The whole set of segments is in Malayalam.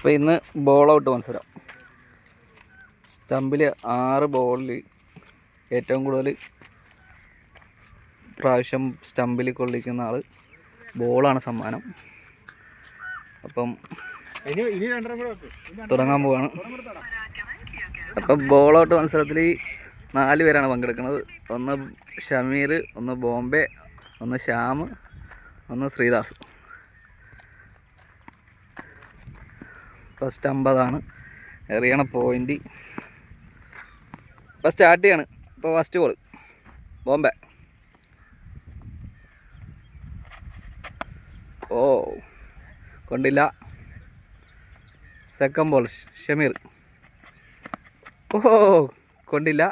അപ്പോൾ ഇന്ന് ബോൾ ഔട്ട് മത്സരം. സ്റ്റമ്പിൽ ആറ് ബോളിൽ ഏറ്റവും കൂടുതൽ പ്രാവശ്യം സ്റ്റമ്പിൽ കൊള്ളിക്കുന്ന ആൾ ബോളാണ് സമ്മാനം. അപ്പം. തുടങ്ങാൻ പോവാണ്. അപ്പം ബോൾ ഔട്ട് മത്സരത്തിൽ നാല് പേരാണ് പങ്കെടുക്കുന്നത്. ഒന്ന് ഷമീർ ഒന്ന് ബോംബെ ഒന്ന് ശ്യാം ഒന്ന് ശ്രീദാസ്. ഫസ്റ്റ് അമ്പതാണ്. എറിയണ പോയിന്റ് ഇപ്പോൾ സ്റ്റാർട്ട് ചെയ്യാണ്. ഇപ്പോൾ ഫസ്റ്റ് ബോൾ ബോംബെ. ഓ കൊണ്ടില്ല. Second ball Shameer. ഓ കൊണ്ടില്ല.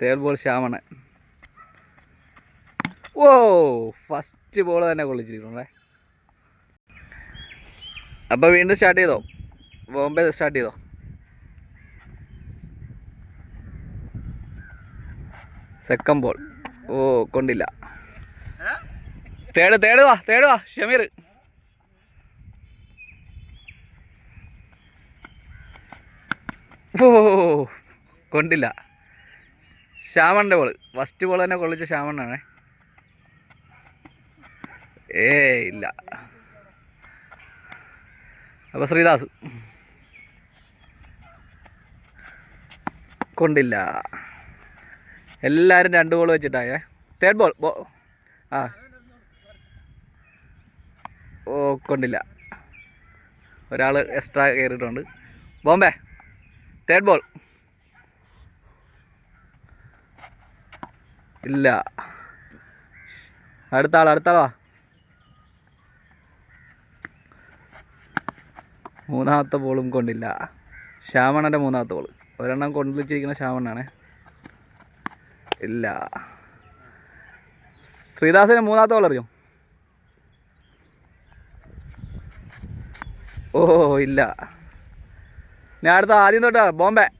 തേർഡ് ബോൾ ശ്യാമണ് ഓ ഫസ്റ്റ് ബോൾ തന്നെ കൊള്ളിച്ചിട്ടുണ്ടേ അപ്പോൾ വീണ്ടും സ്റ്റാർട്ട് ചെയ്തോ? ബോംബെ സ്റ്റാർട്ട് ചെയ്തോ? സെക്കൻഡ് ബോൾ ഓ കൊണ്ടില്ല. തേട് തേട് വാ തേട് വാ ഷമീർ. ഓ കൊണ്ടില്ല. ശ്യാമണ്ണന്റെ ബോൾ ഫസ്റ്റ് ബോൾ തന്നെ കൊള്ളിച്ച ശ്യാമണ്ണാണേ. ഏ ഇല്ല. അപ്പോൾ ശ്രീദാസ്. കൊണ്ടില്ല. എല്ലാവരും രണ്ട് ബോൾ വെച്ചിട്ടായേ. തേർഡ് ബോൾ ബോ ആ. ഓ കൊണ്ടില്ല. ഒരാൾ എക്സ്ട്രാ കയറിയിട്ടുണ്ട്. ബോംബെ തേർഡ് ബോൾ ഇല്ല. അടുത്ത ആൾ അടുത്ത മൂന്നാമത്തെ ബോളും കൊണ്ടില്ല. ശ്യാമണന്റെ മൂന്നാമത്തെ ബോൾ. ഒരെണ്ണം കൊണ്ടുവച്ചിരിക്കുന്ന ശ്യാമണ്ണാണേ. ഇല്ല. ശ്രീദാസിന്റെ മൂന്നാമത്തെ ബോൾ അറിയോ? ഓ ഇല്ല. ഞാൻ അടുത്ത ആദ്യം തൊട്ടാ ബോംബെ.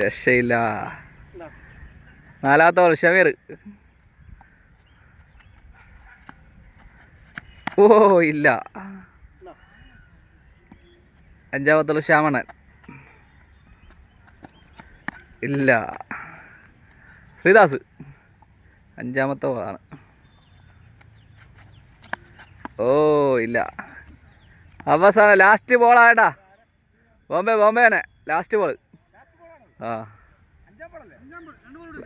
രക്ഷയില്ല. നാലാമത്തെ ഷമീർ. ഓ ഇല്ല. അഞ്ചാമത്തുള്ള ശ്യാമണൻ. ഇല്ല. ശ്രീദാസ്. അഞ്ചാമത്തെ ആണ് ഓ ഇല്ല. അവസാനം ലാസ്റ്റ് ബോളായിട്ടാ ബോംബെ ബോംബെനെ ലാസ്റ്റ് ബോൾ ആ.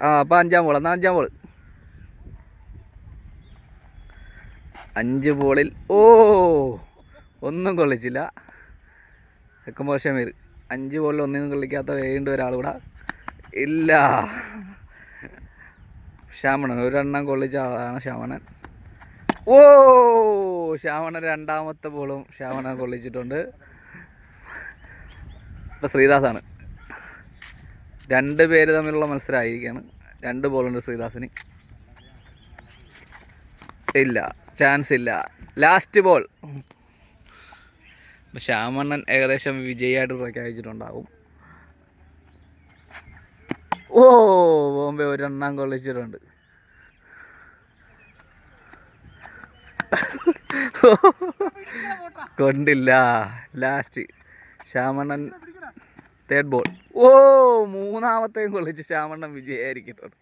ആ അപ്പം അഞ്ചാം ബോൾ എന്നാൽ അഞ്ചാം ബോൾ അഞ്ച് ബോളിൽ ഓ ഒന്നും കൊള്ളിച്ചില്ല. തെക്കുമ്പോൾ ഷമീർ അഞ്ച് ബോളിൽ ഒന്നും കൊള്ളിക്കാത്ത വേണ്ട ഒരാൾ കൂടെ ഇല്ല. ശ്യാമണൻ ഒരെണ്ണം കൊള്ളിച്ച ആളാണ് ശ്യാമണൻ. ഓ ശ്യാമണൻ രണ്ടാമത്തെ ബോളും ശ്യാമണൻ കൊള്ളിച്ചിട്ടുണ്ട്. ഇപ്പം ശ്രീദാസാണ്. രണ്ട് പേര് തമ്മിലുള്ള മത്സരമായിരിക്കുകയാണ് രണ്ട് ബോളുണ്ട് ശ്രീദാസിന്. ഇല്ല. ചാൻസ് ഇല്ല ലാസ്റ്റ് ബോൾ ശ്യാമണ്ണൻ ഏകദേശം വിജയിയായിട്ട് പ്രഖ്യാപിച്ചിട്ടുണ്ടാവും. ഓ ബോംബെ ഒരെണ്ണം കൊള്ളിച്ചിട്ടുണ്ട്. കൊണ്ടില്ല. ലാസ്റ്റ് ശ്യാമണ്ണൻ തേർഡ് ബോൾ ഓ മൂന്നാമത്തെയും കൊള്ളിച്ച് ശ്യാമണ്ണൻ വിജയായിരിക്കുന്നുണ്ട്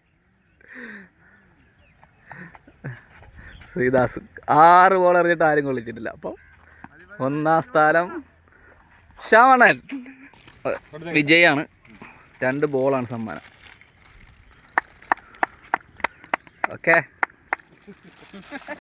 ശ്രീദാസ്. ആറ് ബോൾ എറിഞ്ഞിട്ട് ആരും കൊള്ളിച്ചിട്ടില്ല അപ്പം ഒന്നാം സ്ഥാനം ശ്യാമണ്ണൻ. വിജയാണ്. രണ്ട് ബോളാണ് സമ്മാനം. ഓക്കെ